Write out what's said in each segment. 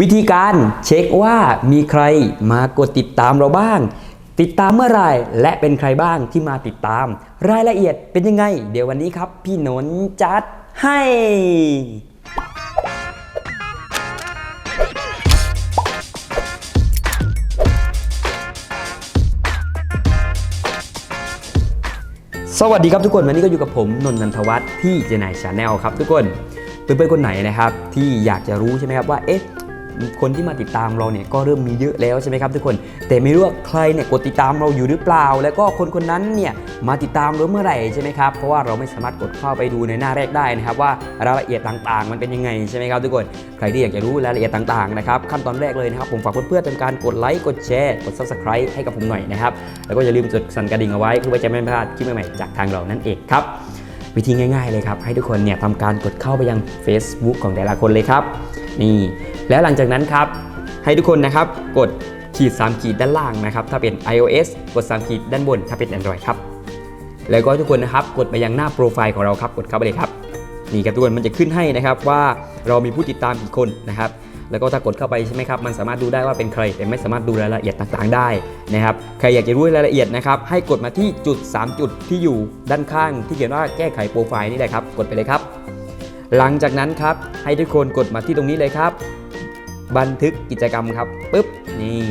วิธีการเช็คว่ามีใครมากดติดตามเราบ้าง ติดตามเมื่อไรและเป็นใครบ้างที่มาติดตาม รายละเอียดเป็นยังไง เดี๋ยววันนี้ครับ พี่นนจัดให้ สวัสดีครับทุกคน วันนี้ก็อยู่กับผมนนท์นันทวัฒน์ที่เจนายชาแนลครับทุกคนเพื่อนๆคนไหนนะครับที่อยากจะรู้ใช่ไหมครับว่าเอ๊ะ คนที่มาติดตามเราเนี่ยก็เริ่มมีเยอะแล้วใช่ไหมครับทุกคน แต่ไม่รู้ว่าใครเนี่ยกดติดตามเราอยู่หรือเปล่า แล้วก็คนคนนั้นเนี่ยมาติดตามเราเมื่อไหร่ใช่ไหมครับ เพราะว่าเราไม่สามารถกดเข้าไปดูในหน้าแรกได้นะครับว่ารายละเอียดต่างๆ มันเป็นยังไงใช่ไหมครับทุกคน ใครที่อยากจะรู้รายละเอียดต่างๆนะครับขั้นตอนแรกเลยนะครับผมฝากเพื่อนๆทำการกดไลค์กดแชร์กด subscribe ให้กับผมหน่อยนะครับแล้วก็อย่าลืมกดสั่นกระดิ่งเอาไว้เพื่อจะไม่พลาดคลิปใหม่ๆจากทางเรานั่นเองครับวิธีง่าย ๆเลยครับให้ทุกคนเนี่ยทำการกดเข้าไปยัง Facebook ของแต่ละคนเลยครับ นี่แล้วหลังจากนั้นครับ ให้ทุกคนนะครับกดขีด 3 ขีดด้านล่างนะครับ ถ้าเป็น iOS กด 3 ขีดด้านบน ถ้าเป็น Android ครับ แล้วก็ทุกคนนะครับกดไปยังหน้าโปรไฟล์ของเราครับ กดเข้าไปเลยครับ นี่ครับทุกคนมันจะขึ้นให้นะครับว่าเรามีผู้ติดตามกี่คนนะครับ แล้วก็ถ้ากดเข้าไปใช่ไหมครับ มันสามารถดูได้ว่าเป็นใคร แต่ไม่สามารถดูรายละเอียดต่างๆ ได้นะครับ ใครอยากจะรู้รายละเอียดนะครับ ให้กดมาที่จุด 3 จุดที่อยู่ด้านข้าง ที่เขียนว่าแก้ไขโปรไฟล์นี่แหละครับ กดไปเลยครับ หลังจากนั้นครับให้ทุกคนกดมาที่ตรงนี้เลยครับ บันทึกกิจกรรมครับปุ๊บนี่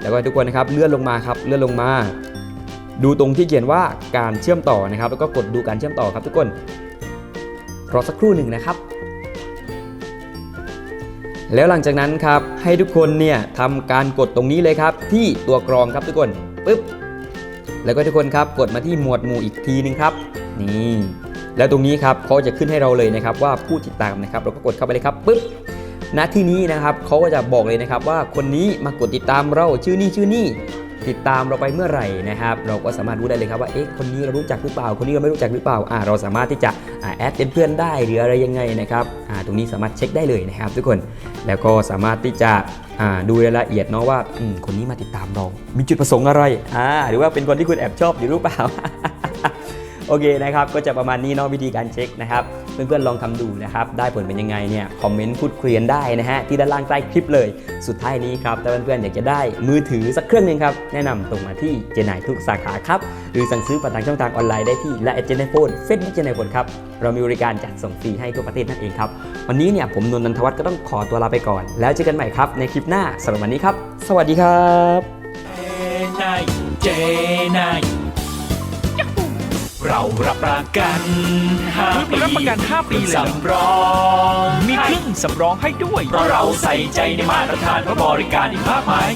แล้วก็ทุกคนนะครับเลื่อนลงมาครับเลื่อนลงมา ดูตรงที่เขียนว่าการเชื่อมต่อนะครับ แล้วก็กดดูการเชื่อมต่อครับทุกคนรอสักครู่หนึ่งนะครับแล้วหลังจากนั้นครับให้ทุกคนเนี่ยทำการกดตรงนี้เลยครับ ที่ตัวกรองครับทุกคนปุ๊บแล้วก็ทุกคนครับกดมาที่หมวดหมู่อีกทีนึงครับ นี่ แล้วตรงนี้ครับเขาจะขึ้นให้เราเลยนะครับว่าผู้ติดตามนะครับ เราก็กดเข้าไปเลยครับปุ๊บณที่นี้นะครับเขาก็จะบอกเลยนะครับว่าคนนี้มากดติดตามเราชื่อนี่ชื่อนี่ติดตามเราไปเมื่อไหร่นะครับ เราก็สามารถรู้ได้เลยครับว่าเอ๊ะคนนี้เรารู้จักหรือเปล่า คนนี้เราไม่รู้จักหรือเปล่าอ่าเราสามารถที่จะอ่าแอดเป็นเพื่อนได้หรืออะไรยังไงนะครับอ่าตรงนี้สามารถเช็คได้เลยนะครับ ทุกคนแล้วก็สามารถที่จะอ่าดูรายละเอียดเนาะว่าอืมคนนี้มาติดตามเรา มีจุดประสงค์อะไรอ่าหรือว่าเป็นคนที่คุณแอบชอบอยู่หรือเปล่า โอเคนะครับ ก็จะประมาณนี้เนาะวิธีการเช็คนะครับ เพื่อนๆลองทำดูนะครับ ได้ผลเป็นยังไงเนี่ยคอมเมนต์พูดคุยกันได้นะฮะที่ด้านล่างใต้คลิปเลย สุดท้ายนี้ครับถ้าเพื่อนๆอยากจะได้มือถือสักเครื่องหนึงครับแนะนำตรงมาที่เจนายทุกสาขาครับหรือสั่งซื้อผ่านทางช่องทางออนไลน์ได้ที่และเจนายโฟนเฟซบุ๊กเจนายโฟนครับเรามีบริการจัดส่งฟรีให้ทั่วประเทศนั่นเองครับวันนี้เนี่ยผมนนทนทวัฒน์ก็ต้องขอตัวลาไปก่อน แล้วเจอกันใหม่ครับในคลิปหน้าสำหรับวันนี้ครับ สวัสดีครับนาย เจนายเรารับประกัน5ปีรับประกัน 5 ปีเลยเหรอสำรอง มีเครื่องสำรองให้ด้วย เพราะเราใส่ใจในมาตรฐานและบริการอีกมากมาย